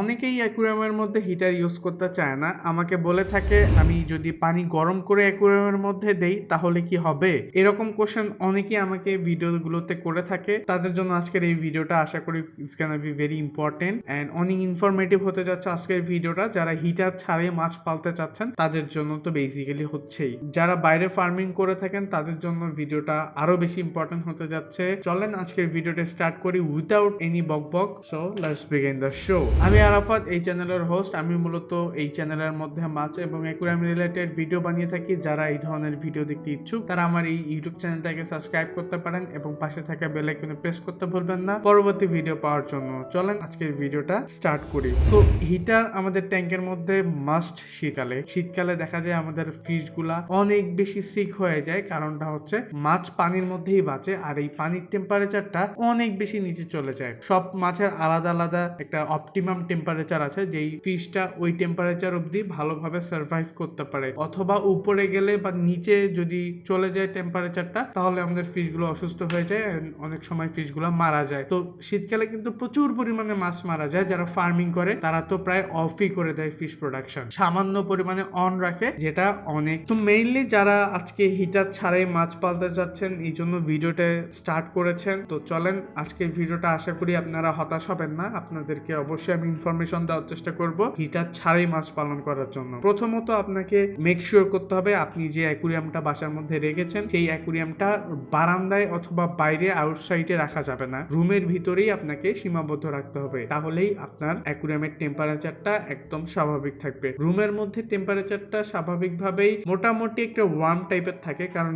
অনেকেই অ্যাকুরিয়ামের মধ্যে heater use করতে চায় না। আমাকে বলে থাকে, আমি যদি পানি গরম করে অ্যাকুরিয়ামের মধ্যে দেই, তাহলে কি হবে? এরকম কোশ্চেন অনেকেই আমাকে ভিডিওগুলোতে করে থাকে। তাদের জন্য আজকের এই ভিডিওটা আশা করি it's can be very important and অনেক ইনফরমেটিভ হতে যাচ্ছে আজকের ভিডিওটা। যারা হিটার ছাড়াই মাছ পালতে চাচ্ছেন, তাদের জন্য তো বেসিক্যালি হচ্ছেই। যারা বাইরে ফার্মিং করে থাকেন, তাদের জন্য ভিডিওটা আরও বেশি ইম্পর্টেন্ট হতে যাচ্ছে। চলেন আজকের ভিডিওটা স্টার্ট করি উইদাউট এনি বক বক so let's begin the show আমি আরাফাত, এই চ্যানেলের হোস্ট আমি মূলত এই চ্যানেলের মধ্যে মাছ এবং অ্যাকুরিয়াম রিলেটেড ভিডিও বানিয়ে থাকি যারা এই ধরনের ভিডিও দেখতে ইচ্ছুক। তারা আমার এই ইউটিউব চ্যানেলটাকে সাবস্ক্রাইব করতে পারেন এবং পাশে থাকা বেল আইকনে প্রেস করতে ভুলবেন না। পরবর্তী ভিডিও পাওয়ার জন্য চলেন আজকের ভিডিওটা স্টার্ট করি। সো হিটার আমাদের ট্যাঙ্কের মধ্যে মাস্ট শীতকালে। শীতকালে দেখা যায় আমাদের ফিশগুলা অনেক বেশি সিক হয়ে যায়। কারণটা হচ্ছে মাছ পানির মধ্যেই বাঁচে আর এই পানির টেম্পারেচারটা অনেক বেশি নিচে চলে যায়। সব মাছের আলাদা আলাদা একটা অপটিমাম টেম্পারেচার আছে, যেই ফিশটা ওই টেম্পারেচার অবধি ভালোভাবে সার্ভাইভ করতে পারে। অথবা উপরে গেলে বা নিচে যদি চলে যায় টেম্পারেচারটা তাহলে আমাদের ফিশগুলো অসুস্থ হয়ে যায় অনেক সময় ফিশগুলো মারা যায়। তো শীতকালে কিন্তু প্রচুর পরিমাণে মাছ মারা যায়, যারা ফার্মিং করে, তারা তো প্রায় অফই করে দেয় ফিশ প্রোডাকশন সামান্য পরিমাণে অন রাখে, যেটা অনেক। তো মেইনলি যারা আজকে হিটার ছাড়াই মাছ পালতে যাচ্ছেন, এই জন্য ভিডিওটা স্টার্ট করেছেন। তো চলেন, আজকের ভিডিওটা আশা করি আপনারা হতাশ হবেন না। আপনাদেরকে অবশ্যই আমি ইনফরমেশন দেওয়ার চেষ্টা করব। হিটার ছাড়াই মাছ পালন করার জন্য। প্রথমত আপনাকে মেক শিওর করতে হবে আপনি যে অ্যাকুরিয়ামটা বাসার মধ্যে রেখেছেন, সেই অ্যাকুরিয়ামটা বারান্দায় অথবা বাইরে আউটসাইডে রাখা যাবে না। রুমের ভিতরেই আপনাকে সীমাবদ্ধ রাখতে হবে। তাহলেই আপনার অ্যাকুরিয়ামের টেম্পারেচারটা একদম স্বাভাবিক থাকবে। রুমের মধ্যে টেম্পারেচারটা স্বাভাবিকভাবেই মোটামুটি একটা ওয়ার্ম টাইপের থাকে, কারণ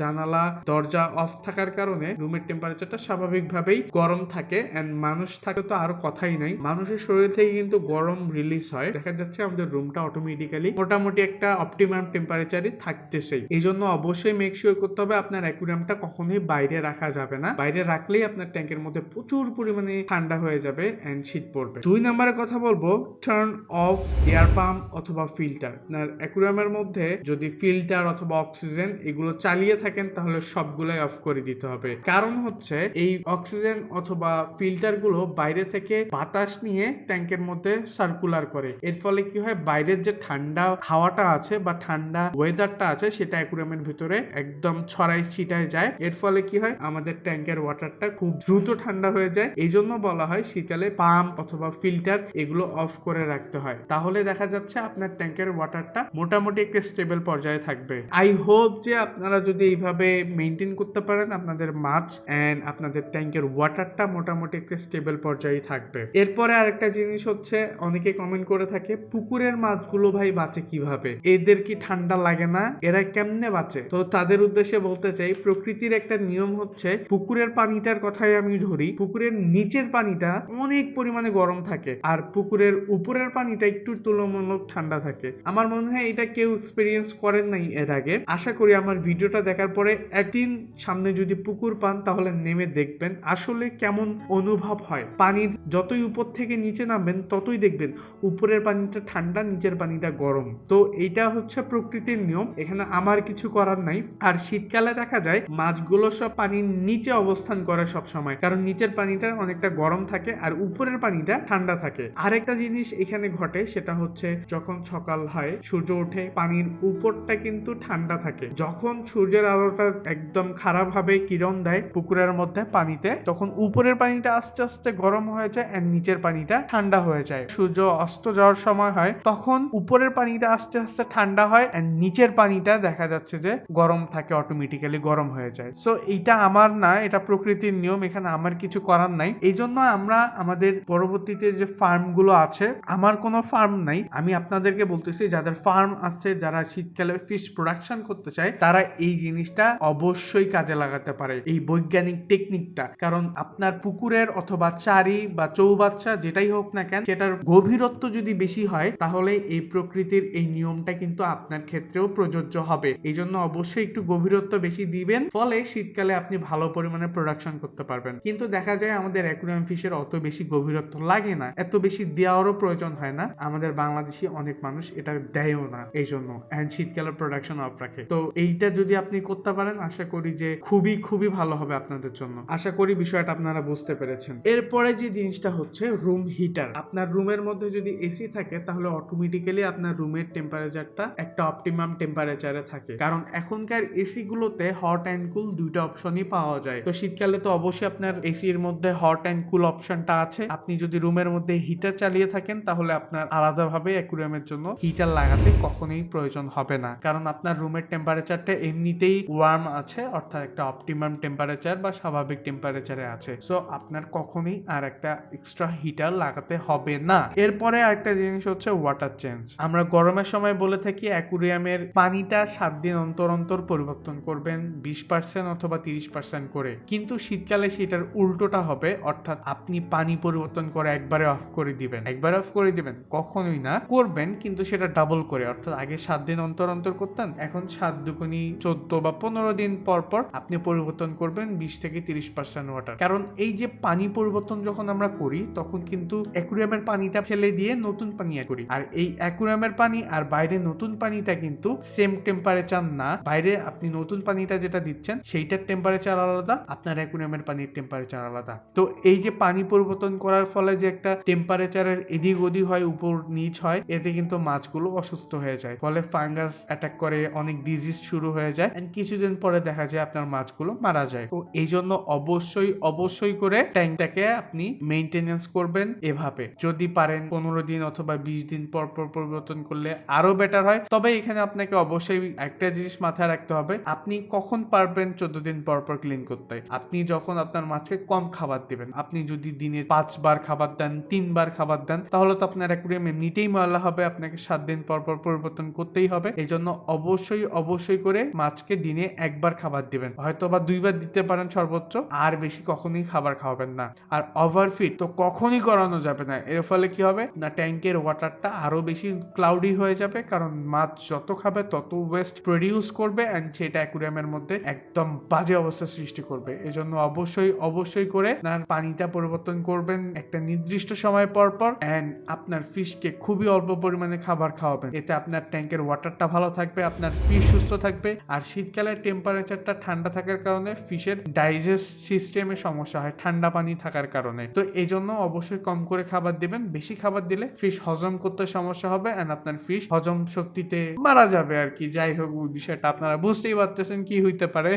জানালা, দরজা অফ থাকার কারণে রুমের টেম্পারেচারটা স্বাভাবিকভাবেই গরম থাকে। এন্ড মানুষ থাকে তো আর কথাই নাই। মানুষের শরীর থেকে কিন্তু গরম রিলিজ হয়। দেখা যাচ্ছে আমাদের রুমটা অটোমেটিক্যালি মোটামুটি একটা অপটিমাম টেম্পারেচারে থাকতেছেই। এই জন্য অবশ্যই মেক শিওর করতে হবে আপনার অ্যাকুরিয়ামটা কখনোই বাইরে রাখা যাবে না। বাইরে রাখলেই আপনার ট্যাঙ্কের মধ্যে প্রচুর পরিমাণে ঠান্ডা হয়ে যাবে অ্যান্ড শীত পড়বে। দুই নম্বরে কথা বলব টার্ন অফ এয়ার পাম্প অথবা ফিল্টার আপনার অ্যাকুরিয়ামের মধ্যে যদি ফিল্টার অথবা অক্সিজেন এগুলো চালিয়ে থাকেন, তাহলে সবগুলাই অফ করে দিতে হবে। কারণ হচ্ছে, এই অক্সিজেন অথবা ফিল্টারগুলো বাইরে থেকে বাতাস নিয়ে ট্যাঙ্কের মধ্যে সার্কুলার করে। এর ফলে কি হয়? বাইরের যে ঠান্ডা হাওয়াটা আছে বা ঠান্ডা ওয়েদারটা আছে, সেটা অ্যাকুরিয়ামের ভিতরে একদম ছড়াই ছিটায় যায়। এর ফলে কি হয়? আমাদের ট্যাঙ্কের ওয়াটারটা খুব দ্রুত ঠান্ডা হয়ে যায়। এই জন্য বলা হয় শীতকালে পাম্প অথবা ফিল্টার এগুলো অফ করে রাখতে হয়। তাহলে দেখা যাচ্ছে আপনার ট্যাঙ্কের ওয়াটারটা মোটামুটি একটা স্টেবল পর্যায়ে থাকবে। আই হোপ যে আপনারা যদি এইভাবে মেনটেন করতে পারেন, আপনাদের মাছ এন্ড আপনাদের ট্যাঙ্কের ওয়াটারটা মোটামুটি একটা স্টেবল পর্যায়ে থাকবে। এরপরে আরেকটা জিনিস হচ্ছে, অনেকে কমেন্ট করে থাকে, পুকুরের মাছগুলো ভাই বাঁচে কীভাবে? এদের কি ঠান্ডা লাগে না? এরা কেমনে বাঁচে? তো তাদের উদ্দেশ্যে বলতে চাই, প্রকৃতির একটা নিয়ম হচ্ছে, পুকুরের পানিটার কথাই আমি ধরি, পুকুরের নিচের পানিটা অনেক পরিমাণে গরম থাকে, আর পুকুরের উপরের পানিটা একটু তুলনামূলক ঠান্ডা থাকে। আমার মনে হয় এটা কেউ এক্সপিরিয়েন্স করেন নাই এর আগে। আশা করি আমার ভিডিওটা দেখার পরে একদিন সামনে যদি পুকুর পান, তাহলে নেমে দেখবেন আসলে কেমন অনুভব হয়। পানির যতই উপর থেকে নিচে নামবেন, ততই দেখবেন উপরের পানিটা ঠান্ডা, নিচের পানিটা গরম। তো এইটা হচ্ছে প্রকৃতির নিয়ম। এখানে আমার কিছু করার নাই। আর শীতকালে দেখা যায়, মাছগুলো সব পানির নিচে অবস্থান করে সব সময় কারণ নিচের পানিটা অনেকটা গরম থাকে আর উপরের পানিটা ঠান্ডা থাকে। আরেকটা জিনিস এখানে ঘটে, সেটা হচ্ছে যখন সকাল হয়, সূর্য ওঠে, পানির উপরটা কিন্তু ঠান্ডা থাকে। যখন সূর্যের আলোটা একদম খারাপ ভাবে কিরণ দেয় পুকুরের মধ্যে পানিতে, তখন উপরের পানিটা আস্তে আস্তে গরম হয়ে যায় নিচের পানিটা ঠান্ডা হয়ে যায়। সূর্য অস্ত যাওয়ার সময় হয়, তখন উপরের পানিটা আস্তে আস্তে ঠান্ডা হয় আর নিচের পানিটা দেখা যাচ্ছে যে গরম থাকে অটোমেটিক্যালি গরম হয়ে যায়। সো এইটা আমার না, এটা প্রকৃতির নিয়ম, এখানে আমার কিছু করার নাই। এই জন্য আমরা আমাদের পরবর্তীতে যে ফার্মগুলো আছে, আমার কোনো ফার্ম নাই। আমি আপনাদেরকে বলতেছি, যাদের ফার্ম আছে, যারা শীতকালে ফিশ প্রোডাকশন করতে চায়, তারা এই জিনিসটা অবশ্যই কাজে লাগাতে পারে, এই বৈজ্ঞানিক টেকনিকটা কারণ আপনার পুকুরের অথবা চারি বা চৌবাচ্চা যেটাই হোক না কেন, সেটার গভীরত্ব যদি বেশি হয়, তাহলে এই প্রকৃতির এই নিয়মটা কিন্তু আপনার ক্ষেত্রেও প্রযোজ্য হবে। এই জন্য অবশ্যই একটু গভীরত্ব বেশি দিবেন, ফলে শীতকালে আপনি ভালো পরিমাণে প্রোডাকশন করতে পারবেন। কিন্তু দেখা যায় আমাদের অ্যাকুরিয়াম ফিশের অত বেশি গভীরত্ব লাগে না, এত বেশি দেওয়ারও প্রয়োজন হয় না। আমাদের বাংলাদেশি অনেক মানুষ এটা দেয়ও না এই জন্য অ্যান্ড শীতকালে প্রোডাকশন অফ রাখে। তো এইটা যদি আপনি করতে পারেন, আশা করি যে খুবই খুবই ভালো হবে আপনাদের জন্য। আশা করি বিষয়টা আপনারা বুঝতে পেরেছেন। এরপরে যে জিনিসটা হচ্ছে রুম হিট হিটার আপনার রুমের মধ্যে যদি এসি থাকে, তাহলে অটোমেটিক্যালি আপনার রুমের টেম্পারেচারটা একটা অপটিমাম টেম্পারেচারে থাকে। কারণ এখনকার এসি গুলোতে হট অ্যান্ড কুল দুইটা অপশনই পাওয়া যায়। তো শীতকালে তো অবশ্যই আপনার এসির মধ্যে হট অ্যান্ড কুল অপশনটা আছে। আপনি যদি রুমের মধ্যে হিটার চালিয়ে থাকেন, তাহলে আপনার আলাদাভাবে অ্যাকুরিয়ামের জন্য হিটার লাগাতে কখনোই প্রয়োজন হবে না। কারণ আপনার রুমের টেম্পারেচারটা এমনিতেই ওয়ার্ম আছে, অর্থাৎ একটা অপটিমাম টেম্পারেচার বা স্বাভাবিক টেম্পারেচারে আছে। সো আপনার কখনোই আর একটা এক্সট্রা হিটার লাগাতে হবে না। এরপরে আরেকটা জিনিস হচ্ছে ওয়াটার চেঞ্জ আমরা গরমের সময় বলে থাকি অ্যাকুরিয়ামের পানিটা সাত দিন অন্তর অন্তর পরিবর্তন করবেন, বিশ পার্সেন্ট অথবা তিরিশ পার্সেন্ট করে। কিন্তু শীতকালে সেটার উল্টোটা হবে, অর্থাৎ আপনি পানি পরিবর্তন করে একবারে অফ করে দিবেন। একবারে অফ করে দিবেন, কখনোই না। করবেন, কিন্তু সেটা ডাবল করে। অর্থাৎ আগে সাত দিন অন্তর অন্তর করতেন, এখন সাত দুগুনি চোদ্দ বা পনেরো দিন পর পর আপনি পরিবর্তন করবেন বিশ থেকে তিরিশ পার্সেন্ট ওয়াটার কারণ এই যে পানি পরিবর্তন যখন আমরা করি, তখন কিন্তু অ্যাকুরিয়ামের পানিটা ফেলে দিয়ে নতুন পানি করি। আর এই অ্যাকুরিয়ামের পানি আর বাইরে নতুন পানিটা কিন্তু সেম টেম্পারেচার না। বাইরে আপনি নতুন পানিটা যেটা দিচ্ছেন, সেইটার টেম্পারেচার আলাদা, আপনার অ্যাকুরিয়ামের পানির টেম্পারেচার আলাদা। তো এই যে পানি পরিবর্তন করার ফলে যে একটা টেম্পারেচারের এদিক ওদিক হয়, উপর নিচ হয়, এতে কিন্তু মাছগুলো অসুস্থ হয়ে যায়। ফলে ফাঙ্গাস অ্যাটাক করে, অনেক ডিজিজ শুরু হয়ে যায় এন্ড কিছুদিন পরে দেখা যায় আপনার মাছগুলো মারা যায়। তো এই জন্য অবশ্যই অবশ্যই করে ট্যাঙ্কটাকে আপনি মেনটেনেন্স করবেন এভাবে। যদি পারেন পনেরো দিন অথবা বিশ দিন পর পর পরিবর্তন করলে আরও বেটার হয়। তবে এখানে আপনাকে অবশ্যই একটা জিনিস মাথায় রাখতে হবে। আপনি কখন পারবেন চোদ্দ দিন পর পর ক্লিন করতে? আপনি যখন আপনার মাছকে কম খাবার দিবেন, আপনি যদি দিনে পাঁচবার খাবার দেন, তিনবার খাবার দেন, তাহলে তো আপনার অ্যাকুরিয়াম এমনিতেই ময়লা হবে, আপনাকে সাত দিন পর পর পরিবর্তন করতেই হবে। এই জন্য অবশ্যই অবশ্যই করে মাছকে দিনে একবার খাবার দিবেন। হয়তো বা দুইবার দিতে পারেন সর্বোচ্চ, আর বেশি কখনোই খাবার খাওয়াবেন না। আর ওভারফিট তো কখনই করানো যাবে না। এর ফলে কি হবে? না, ট্যাঙ্কের ওয়াটারটা আরও বেশি ক্লাউডি হয়ে যাবে, কারণ মাছ যত খাবে, তত ওয়েস্ট প্রডিউস করবে অ্যান্ড সেটা অ্যাকুরিয়ামের মধ্যে একদম বাজে অবস্থা সৃষ্টি করবে। এজন্য অবশ্যই অবশ্যই করে আপনার পানিটা পরিবর্তন করবেন একটা নির্দিষ্ট সময় পর পর অ্যান্ড আপনার ফিশকে খুবই অল্প পরিমাণে খাবার খাওয়াবেন। এতে আপনার ট্যাঙ্কের ওয়াটারটা ভালো থাকবে, আপনার ফিশ সুস্থ থাকবে আর শীতকালে টেম্পারেচারটা ঠান্ডা থাকার কারণে ফিশের ডাইজেস্ট সিস্টেমে সমস্যা হয়, ঠান্ডা পানি থাকার কারণে। তো এই জন্য অবশ্যই কম করে খাবার দিবেন, বেশি খাবার দিলে ফিশ হজম করতে সমস্যা হবে অ্যান্ড আপনার ফিশ হজম শক্তিতে মারা যাবে আর কি। যাই হোক, ওই বিষয়টা আপনারা বুঝতেই পারতেছেন কি হইতে পারে।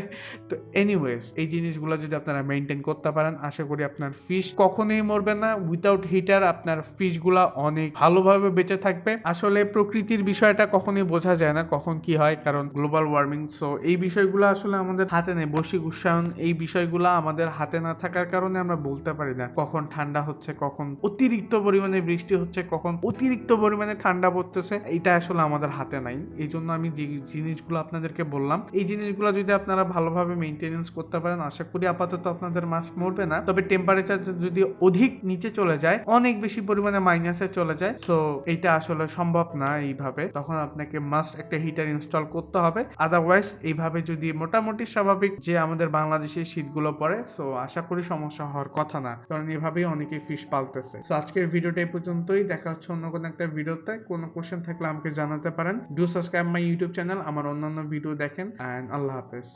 তো এনিওয়েজ এই জিনিসগুলো যদি আপনারা মেনটেন করতে পারেন, আশা করি আপনার ফিশ কখনোই মরবে না। উইদাউট হিটার আপনার ফিশগুলা অনেক ভালোভাবে বেঁচে থাকবে। আসলে প্রকৃতির বিষয়টা কখনোই বোঝা যায় না কখন কি হয়, কারণ গ্লোবাল ওয়ার্মিং সো এই বিষয়গুলো আসলে আমাদের হাতে নেই। বৈশ্বিক উষ্ণায়ন, এই বিষয়গুলো আমাদের হাতে না থাকার কারণে আমরা বলতে পারি না কখন ঠান্ডা হচ্ছে, কখন অতিরিক্ত পরিমাণে বৃষ্টি হচ্ছে, কখন অতিরিক্ত পরিমাণে ঠান্ডা পড়তেছে, এটা আসলে আমাদের হাতে নাই। এই জন্য আমি যে জিনিসগুলো আপনাদেরকে বললাম, এই জিনিসগুলো যদি আপনারা ভালোভাবে মেনটেনেন্স করতে পারেন, আশা করি আপাতত আপনাদের মাছ মরবে না। তবে টেম্পারেচার যদি অধিক নিচে চলে যায়, অনেক বেশি পরিমাণে মাইনাসে চলে যায় সো এটা আসলে সম্ভব না এইভাবে। তখন আপনাকে মাস্ট একটা হিটার ইনস্টল করতে হবে। আদারওয়াইজ এইভাবে যদি মোটামুটি স্বাভাবিক যে আমাদের বাংলাদেশের শীতগুলো পড়ে সো আশা করি সমস্যা হওয়ার কথা না। কারণ এভাবেই অনেকে ফিশ পালতেছে। সো আজকের ভিডিওটা এই পর্যন্তই। দেখা হচ্ছে অন্য কোনো একটা ভিডিওতে কোনো কোশ্চেন থাকলে আমাকে জানাতে পারেন। Do subscribe my YouTube channel আমার অন্যান্য ভিডিও দেখেন। অ্যান্ড আল্লাহ হাফেজ।